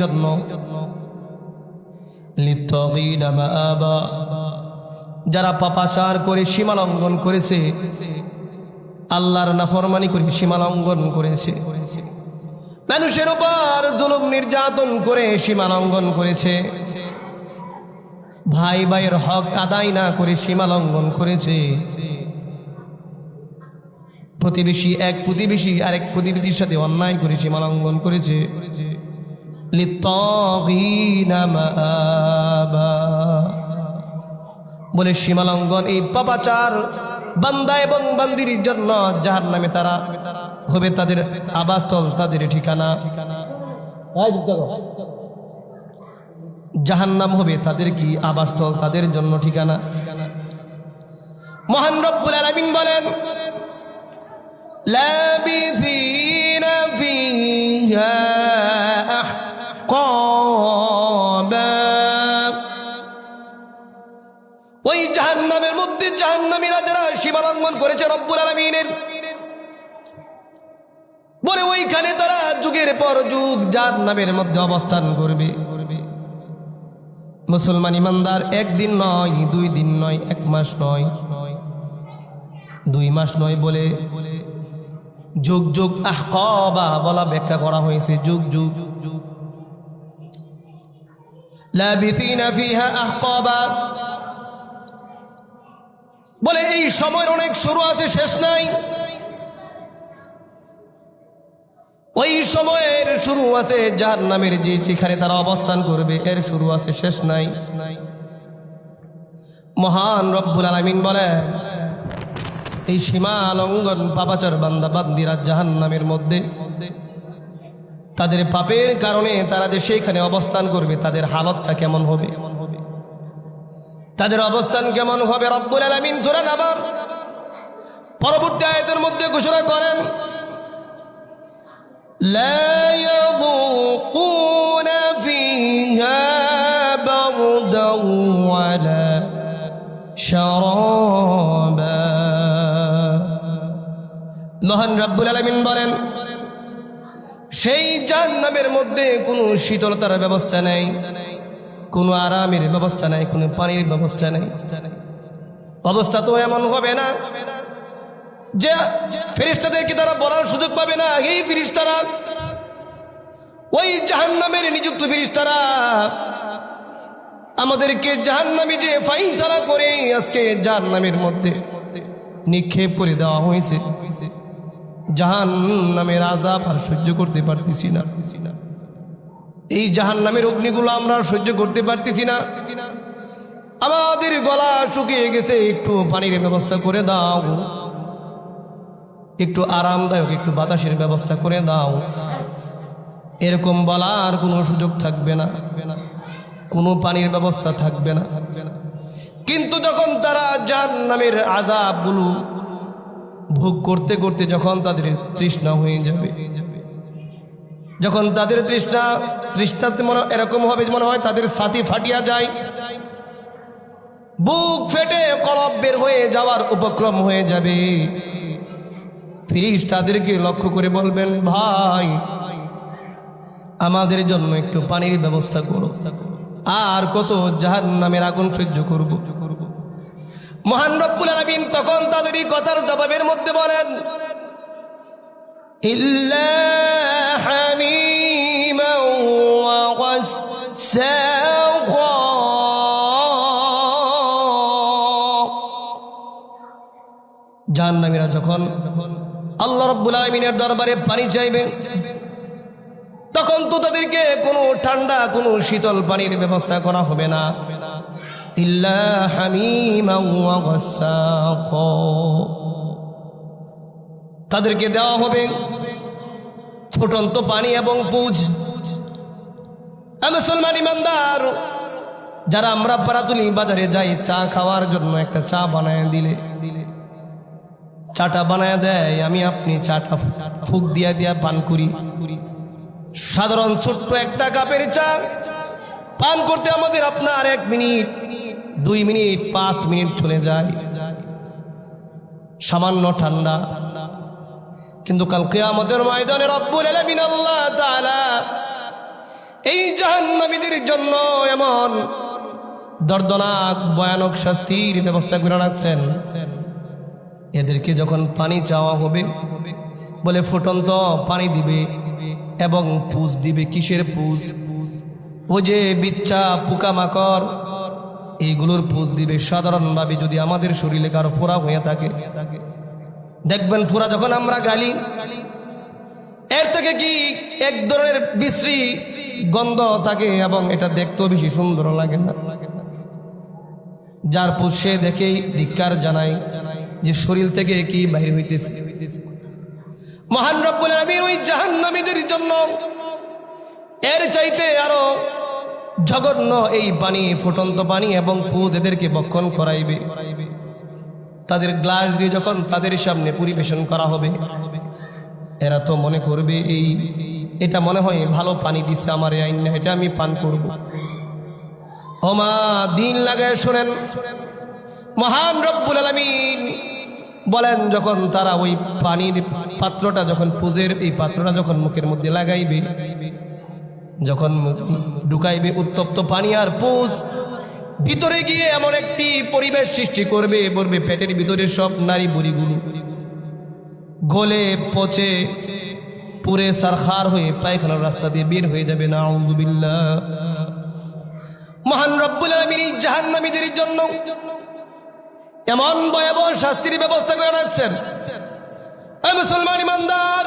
জন্য। যারা পাপাচার করে সীমা লঙ্ঘন করেছে, আল্লাহর নাফরমানি করে সীমা লঙ্ঘন করেছে। মানুষের উপর জুলুম নির্যাতন করে সীমা লঙ্ঘন করেছে। ভাই ভাইয়ের হক আদায় না করে সীমা লঙ্ঘন করেছে। প্রতিবেশী এক প্রতিবেশী আরেক প্রতিবেশীর সাথে অন্যায় করে সীমা লঙ্ঘন করেছে। বলে সীমালঙ্গন এই পাপাচার বান্দা এবং বান্দির জন্য যাহার নামে তারা হবে তাদের আবাসস্থল, তাদের ঠিকানা। যাহার নাম হবে তাদের কি আবাসস্থল, তাদের জন্য ঠিকানা? মহান রব্বুল আলমিন বলেন লাবিসিনা ফিহা জাহান্নামের যারা সীমালঙ্ঘন করেছে রব্বুল আলমিনের, বলে ওইখানে তারা যুগের পর যুগ জাহান্নামের মধ্যে অবস্থান করবে। মুসলমান ইমানদার একদিন নয়, দুই দিন নয়, এক মাস নয়, দুই মাস নয় বলে যুগ যুগ আহকবা বলা ব্যাখ্যা করা হয়েছে, যুগ যুগ। যুগ বলে, এই সময়ের অনেক শুরু আছে, শেষ নাই। ওই সময়ের শুরু আছে যার নামের যে যেখানে তারা অবস্থান করবে, এর শুরু আছে, শেষ নাই। মহান রব্বুল আলমিন বলে, এই সীমা লঙ্ঘন পাপাচার বান্দা বান্দিরা জাহান নামের মধ্যে, তাদের পাপের কারণে তারা যে সেইখানে অবস্থান করবে, তাদের হালতটা কেমন হবে? তাদের অবস্থান কেমন হবে রব্বুল আলমিন সুরান আবার পরবর্তী আয়তের মধ্যে ঘোষণা করেন মহান রব্বুল আলমিন বলেন, সেই জাহান্নামের মধ্যে কোনো শীতলতার ব্যবস্থা নেই। কোনো আরামের ব্যবস্থা নাই, কোনো পানির ব্যবস্থা নাই। অবস্থা তো এমন হবে না যে ফেরিস্তাদেরকে তারা বলার সুযোগ পাবে না। এই ফিরিস্তারা, ওই জাহান্নামের নিযুক্ত ফিরিস্তারা, আমাদেরকে জাহান্নামে যে ফাইসালা করে আজকে জাহান্নামের মধ্যে নিক্ষেপ করে দেওয়া হয়েছে। জাহান নামের আজাব আর সহ্য করতে পারতেছি না। এই জাহান নামের অগ্নিগুলো আমরা সহ্য করতে পারতেছি না। আমাদের গলা শুকিয়ে গেছে, একটু পানির ব্যবস্থা করে দাও। একটু আরামদায়ক, একটু বাতাসের ব্যবস্থা করে দাও। এরকম বলার কোনো সুযোগ থাকবে না। কোনো পানির ব্যবস্থা থাকবে না। কিন্তু যখন তারা জাহান নামের আজাবগুলো ভোগ করতে করতে যখন তাদের তৃষ্ণা হয়ে যাবে যখন তাদের তৃষ্ণা তৃষ্ণাতে মনে এরকম হবে মনে হয় তাদের সাথী ফাটিয়া যায়। বুক ফেটে কলব বের হয়ে যাওয়ার উপক্রম হয়ে যাবে। ফিরিস তাদেরকে লক্ষ্য করে বলবেন, ভাই, আমাদের জন্য একটু পানির ব্যবস্থা করো। আর কত যাহার নামের আগুন সহ্য করব। মহান রব্বুল আলমিন তখন তাদেরই কথার জবাবের মধ্যে বলেন, ইল্লা বান্দাবীরা যখন আল্লাহ রব্বুল আলমিনের দরবারে পানি চাইবে, তখন তো তাদেরকে কোনো ঠান্ডা, কোনো শীতল পানির ব্যবস্থা করা হবে না। তাদেরকে দেওয়া হবে ফুটন্ত পানি এবং পুজ। মুসলমান ইমানদার, যারা আমরা পারাতুলি বাজারে যাই চা খাওয়ার জন্য একটা চা বানায় দিলে দিলে চাটা বানায় দেয়, আমি আপনি চাটা ফুক দিয়া দিয়া পান করি। সাধারণ ছোট্ট একটা কাপের চা। পান করতে আমাদের আপনার এক মিনিট, দুই মিনিট, পাঁচ মিনিট চলে যায়। সামান্য ঠান্ডা। কিন্তু কালকে আমাদের ময়দানে রব্বুল আলামিন আল্লাহ এই জাহান্নামীদের জন্য এমন দর্দনাক, ভয়ানক শাস্তির ব্যবস্থা করে রাখছেন। এদেরকে যখন পানি চাওয়া হবে, বলে, ফুটন্ত পানি দিবে এবং পুজ দিবে কিসের পুজ? ও যে, বিচ্ছা, পোকামাকড় এইগুলোর পুজ দিবে সাধারণভাবে যদি আমাদের শরীরে কারও ফোড়া হয়ে থাকে। দেখবেন, ফোড়া যখন আমরা গালি, এর থেকে কি এক ধরনের বিশ্রী গন্ধ থাকে এবং এটা দেখতেও বেশি সুন্দর লাগে না? যার পুষে দেখেই ধিক্কার জানাই যে শরীর থেকে কি বাইরে হইতেছে? মহান রব্বুল আলামিন ওই জাহান্নামীদের জন্য এর চাইতে আরও জঘন্য এই পানি ফুটন্ত পানি এবং পুজ এদেরকে বক্ষণ করাইবে। তাদের গ্লাস দিয়ে যখন তাদের সামনে পরিবেশন করা হবে, এরা তো মনে করবে এই, এটা মনে হয় ভালো পানি দিছে আমার আইন এটা আমি পান করব। ওমা, দিন লাগায় শোনেন মহান রব্বুল আলামিন বলেন যখন তারা ওই পানির পাত্রটা যখন পুজের এই পাত্রটা যখন মুখের মধ্যে লাগাইবে, যখন ঢুকাইবে উত্তপ্ত পানি আর পুজ, ভিতরে গিয়ে এমন একটি পরিবেশ সৃষ্টি করবে, বলবে পেটের ভিতরে সব নারী বুড়িগুলো গলে পচে পুরে সারখার হয়ে পায়খানার রাস্তা দিয়ে বের হয়ে যাবে না মহান রব্বুল আলমিন জাহান্নামীদের জন্য এমন ভয়াবহ শাস্তির ব্যবস্থা করে রাখছেন। মুসলমান ইমানদার,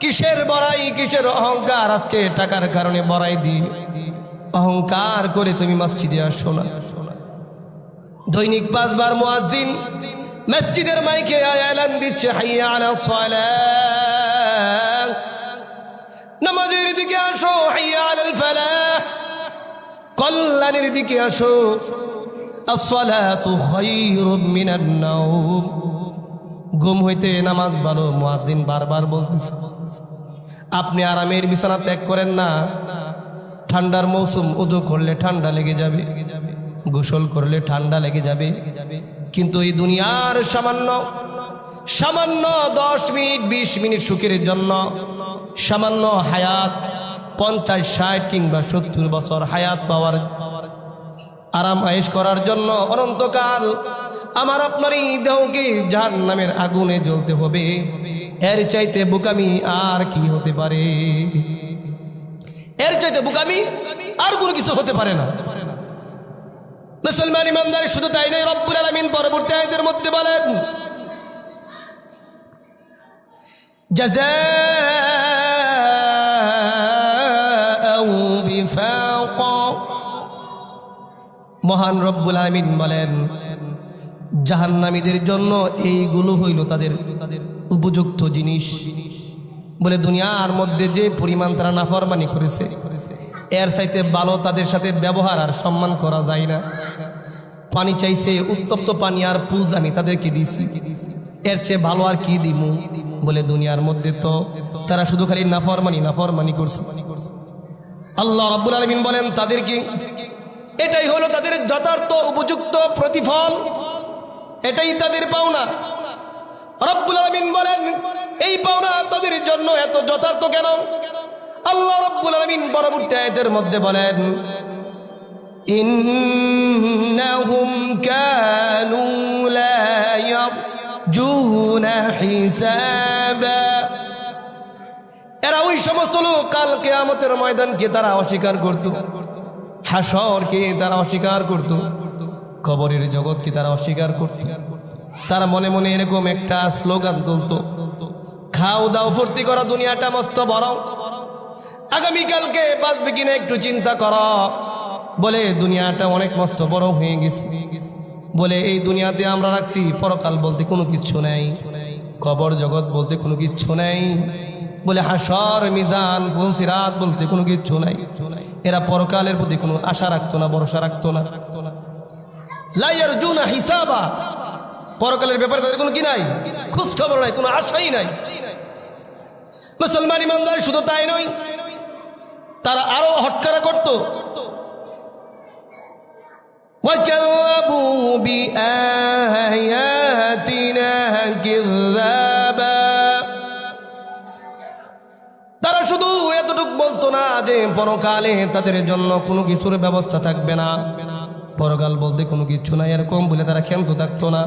কিসের বড়াই, কিসের অহংকার? আজকে টাকার কারণে বড়াই দিয়ে অহংকার করে তুমি মসজিদে আসো না। দৈনিক পাঁচবার মুয়াজ্জিন মসজিদের মাইকে এলান দিচ্ছে, হাইয়া আলা সালাহ নামাজের দিকে আসো, হাইয়া আলাল ফালাহ। কল্যাণের দিকে আসো। আসসালাতু ঘুম হইতে নামাজ ভালো মুয়াজ্জিন বারবার বলতেছে। আপনি আরামের বিছানা ত্যাগ করেন না। ঠান্ডার মৌসুম উদু করলে ঠান্ডা লেগে যাবে, গোসল করলে ঠান্ডা লেগে যাবে। কিন্তু এই দুনিয়ার সামান্য সামান্য দশ মিনিট, বিশ মিনিট সুখের জন্য, সামান্য হায়াত, পঞ্চাশ, ষাট কিংবা সত্তর বছর হায়াত পাওয়ার আরাম আয়েস করার জন্য অনন্তকাল আমার আপনারই দেহকে জাহান নামের আগুনে জ্বলতে হবে। এর চাইতে বুকামি আর কি হতে পারে? এর চাইতে বুকামি আর কোনো কিছু হতে পারে না। মুসলমান ইমানদার শুধু তাই নয়, রব্বুল আলমিন পরবর্তী আয়দের মধ্যে বলেন জাজা মহান রব্বুল আমিন বলেন, জাহান্নামীদের জন্য এইগুলো হইল তাদের তাদের উপযুক্ত জিনিস। বলে দুনিয়ার মধ্যে যে পরিমাণ তারা নাফরমানি করেছে, এর চাইতে ভালো তাদের সাথে ব্যবহার আর সম্মান করা যায় না। পানি চাইছে উত্তপ্ত পানি আর পুজ আমি তাদেরকে দিছি। এর চেয়ে ভালো আর কি দিমু? বলে দুনিয়ার মধ্যে তো তারা শুধু খালি নাফরমানি নাফরমানি করছে। আল্লাহ রাব্বুল আলমিন বলেন, তাদেরকে এটাই হলো তাদের যথার্থ উপযুক্ত প্রতিফল। এটাই তাদের পাওনা। রব্বুল আলমিন বলেন, এই পাওনা তাদের জন্য এত যথার্থ কেন? আল্লাহ রব্বুল আলমিন পরবর্তী আয়তের মধ্যে বলেন, ইন্নাহুম কানু লা ইয়ারজুনা হিসাবা। এরা ওই সমস্ত লোক কাল কেয়ামতের ময়দানকে তারা অস্বীকার করত। হাসরকে তারা অস্বীকার করত। খবরের জগৎকে তারা অস্বীকার করত। তারা মনে মনে এরকম একটা স্লোগান তুলত। খাও দাও, ফুর্তি করো, দুনিয়াটা মস্ত বড়। আগামীকালকে বাঁচবে কিনা একটু চিন্তা করো। বলে, দুনিয়াটা অনেক মস্ত বড় হয়ে গেছে। বলে, এই দুনিয়াতে আমরা রাখছি, পরকাল বলতে কোনো কিচ্ছু নেই। কবর জগৎ বলতে কোনো কিচ্ছু নেই। বলে হাসর মিজান রাত বলতে কোনো কিচ্ছু নাই এরা পরকালের প্রতি কোনো আশা রাখতো না ভরসা রাখতো না লাইয়ার জুনা হিসাবা পরকালের ব্যাপারে তাদের কোনো কি নাই খোঁজ খবর নাই কোনো আশাই নাই মুসলমান ইমানদার শুধু তাই নয় তারা আরো হটকারা করতো وكذبوا بآياتنا পরকালে তাদের জন্য কোনো কিছুর ব্যবস্থা থাকবে না পরকাল বলতে কোনো কিছু নাই এরকম বলে তারা ক্ষান্ত থাকতো না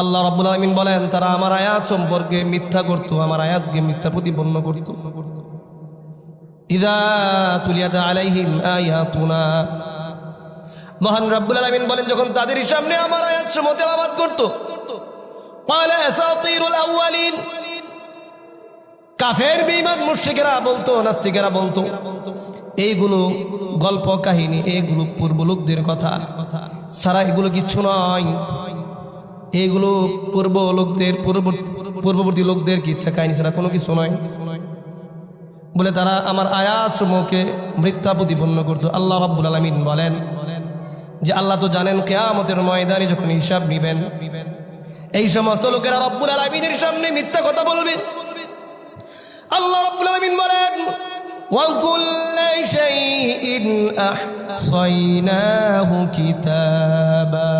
আল্লাহ রাব্বুল আলামিন বলেন তারা আমার আয়াত সম্পর্কে মিথ্যা করতো আমার আয়াতকে মিথ্যা প্রতিপন্ন করত ইদা তুলিয়াত আলাইহিম আয়াতুনা মহান রাব্বুল আলামিন বলেন যখন তাদের সামনে আমার আয়াত সমূহ তেলাওয়াত করত قال اساطير الاولين কাফের, বেঈমান, মুশরিকেরা বলতো, নাস্তিকেরা বলতো, এইগুলো গল্প, কাহিনী, এইগুলো পূর্ব লোকদের কথা। সারা এগুলো কিচ্ছু নয়। এইগুলো পূর্ব লোকদের পূর্ববর্তী পূর্ববর্তী লোকদের কি ইচ্ছা, কাহিনী ছাড়া কোনো কিছু নয়। বলে তারা, আমার আয়াত সমূহকে মিথ্যা প্রতিপন্ন করতো। আল্লাহ রাব্বুল আলামিন বলেন যে, আল্লাহ তো জানেন কেয়ামতের ময়দানে যখন হিসাব নিবেন, এই সমস্ত লোকেরা রব্বুল আলামিনের সামনে মিথ্যা কথা বলবে। আল্লাহ রব্বুল আলামিন বলেন وكل شيء أحصيناه كتابا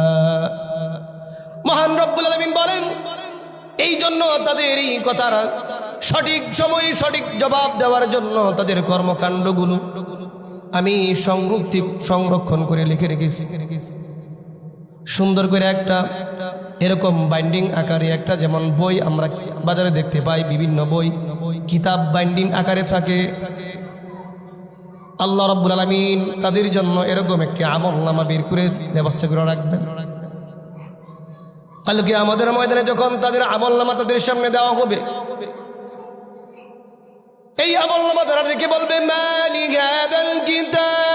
মহান রব্বুল আলামিন বলেন এই জন্য তাদের এই কথার সঠিক সময়ে সঠিক জবাব দেওয়ার জন্য তাদের কর্মকাণ্ডগুলো আমি সংরক্ষি সংরক্ষণ করে লিখে রেখেছি সুন্দর করে একটা এরকম বাইন্ডিং আকারে একটা যেমন বই আমরা বাজারে দেখতে পাই, বিভিন্ন বই। কিতাব বাইন্ডিং আকারে থাকে। আল্লাহ রব্বুল আলমিন তাদের জন্য এরকম একটি আমল নামা বের করে ব্যবস্থা করে রাখবেন কালকে আমাদের ময়দানে যখন তাদের আমল নামা তাদের সামনে দেওয়া হবে, এই আমল নামা তারা দেখে বলবে, মালিক হাদাল কিতাব।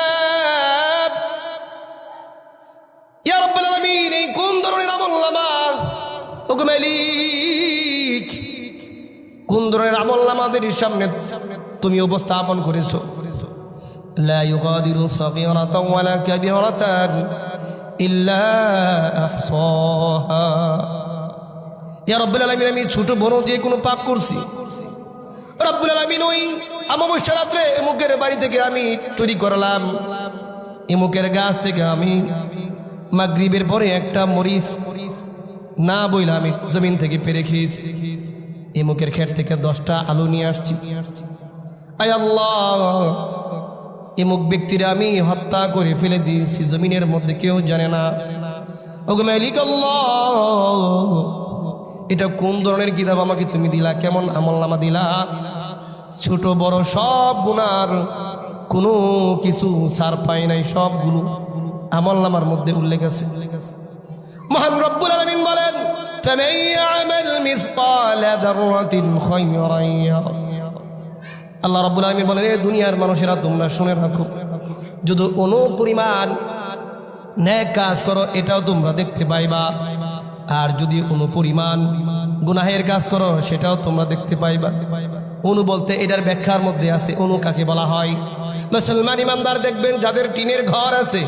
ওগো মালিক কোন ধরনের আমল নামাদের সামনে তুমি উপস্থাপন করেছো لا يغادر صغيرة ولا كبيرة إلا أحصاها ইয়া রব্বুল আলামিন আমি ছোট বড় যে কোনো পাপ করছি রব্বুল আলামিন ওই অমাবস্যা রাত্রে এমুকের বাড়ি থেকে আমি চুরি করলাম এমুকের গাছ থেকে আমি মাগরিবের পরে একটা মরিচ না বইলা আমি জমিন থেকে পেরে খেয়েছি। এমুকের খেট থেকে দশটা আলু নিয়ে আসছি। আয় এমুক ব্যক্তিরা আমি হত্যা করে ফেলে দিয়েছি, জমিনের মধ্যে কেউ জানে না। এটা কোন ধরনের কিতাব আমাকে তুমি দিলা, কেমন আমল নামা দিলা? ছোট, বড় সব গুনার কোনো কিছু সার পাই নাই, সবগুলো আমল নামার মধ্যে উল্লেখ আছে উল্লেখ আছে। মহান রব্বুল আলমিন বলেন আল্লাহ রব্বুল আলমিন বলেন, এ দুনিয়ার মানুষেরা, তোমরা শুনে রাখো, যদি অনু পরিমাণ ন্যায় কাজ করো, এটাও তোমরা দেখতে পাইবা। আর যদি অনু পরিমাণ গুনাহের কাজ করো, সেটাও তোমরা দেখতে পাইবা। অনু বলতে এটার ব্যাখ্যার মধ্যে আছে, অনু কাকে বলা হয়? মুসলমান ইমানদার দেখবেন, যাদের টিনের ঘর আছে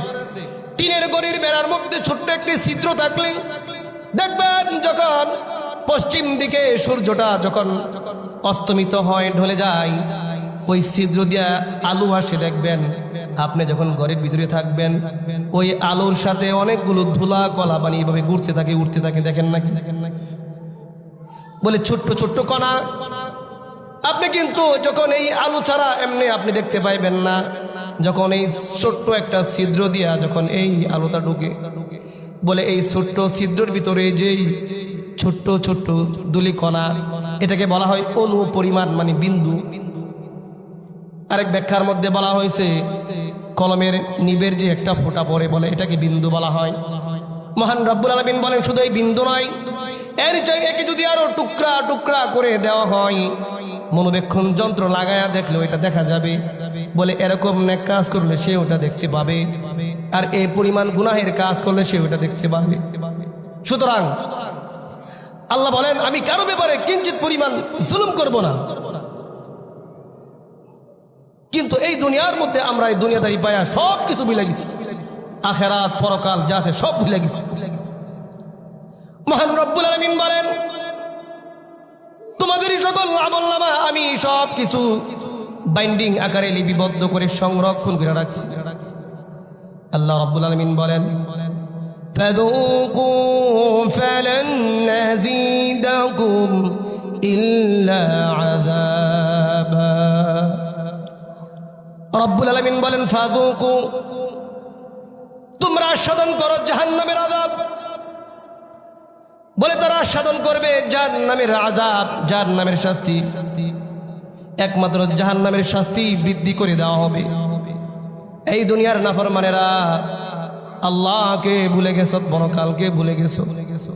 টিনের গড়ির বেড়ার মধ্যে ছোট্ট একটি ছিদ্র থাকলে দেখবেন যখন পশ্চিম দিকে সূর্যটা যখন অস্তমিত হয়, ঢলে যায়, ওই ছিদ্র দিয়া আলু আসে দেখবেন। আপনি যখন ঘরের ভিতরে থাকবেন, ওই আলুর সাথে অনেকগুলো ধুলা, কলা পানি এভাবে ঘুরতে থাকে উঠতে থাকে দেখেন নাকি দেখেন নাকি? বলে ছোট্ট ছোট্ট কণা। আপনি কিন্তু যখন এই আলু ছাড়া এমনি আপনি দেখতে পাইবেন না। যখন এই ছোট্ট একটা ছিদ্র দিয়া যখন এই আলুটা ঢুকে, বলে এই ছোট্ট ছিদ্রের ভিতরে যেই ছোট্ট ছোট্ট দুলি কণা এটাকে বলা হয় অনু পরিমাণ মানে বিন্দু। আরেক ব্যাখ্যার মধ্যে বলা হয়েছে, কলমের নিবের যে একটা ফোঁটা পরে বলে এটাকে বিন্দু বলা হয়। মহান রব্বুল আলমিন বলেন, শুধু এই বিন্দু নয়, এর চাই একে যদি আরও টুকরা টুকরা করে দেওয়া হয়, মনোবেক্ষণ যন্ত্র লাগায়া দেখলেও এটা দেখা যাবে। বলে, এরকম নেক কাজ করলে সে ওটা দেখতে পাবে। আর এই পরিমাণ গুনাহের কাজ করলে সে ওটা দেখতে পাবে। সুতরাং আল্লাহ বলেন, আমি কারও ব্যাপারে কিঞ্চিত পরিমাণ জুলুম করব না। কিন্তু এই দুনিয়ার মধ্যে আমরা এই দুনিয়াদারি পায়া সব কিছু ভুলে গেছি। আখেরাত, পরকাল, যা আছে সব ভুলে গেছি। মহান রব্বুল আলমিন বলেন, তোমাদেরই সকল আমল্লামা আমি সব কিছু বাইন্ডিং আকারে লিপিবদ্ধ করে সংরক্ষণ করে রাখছি। আল্লাহ রব্বুল আলমিন বলেন রব্বুল আলমিন বলেন, ফাদুকু, তোমরা আস্বাদন করো জাহান্নামের আজাব বলে তারা আস্বাদন করবে যার নামের আজাব যার নামের শাস্তি শাস্তি। একমাত্র জাহান নামের শাস্তি বৃদ্ধি করে দেওয়া হবে। এই দুনিয়ার নাফরমানেরা আল্লাহকে ভুলে গেছ, বনকালকে ভুলে গেছো ভুলে গেছো।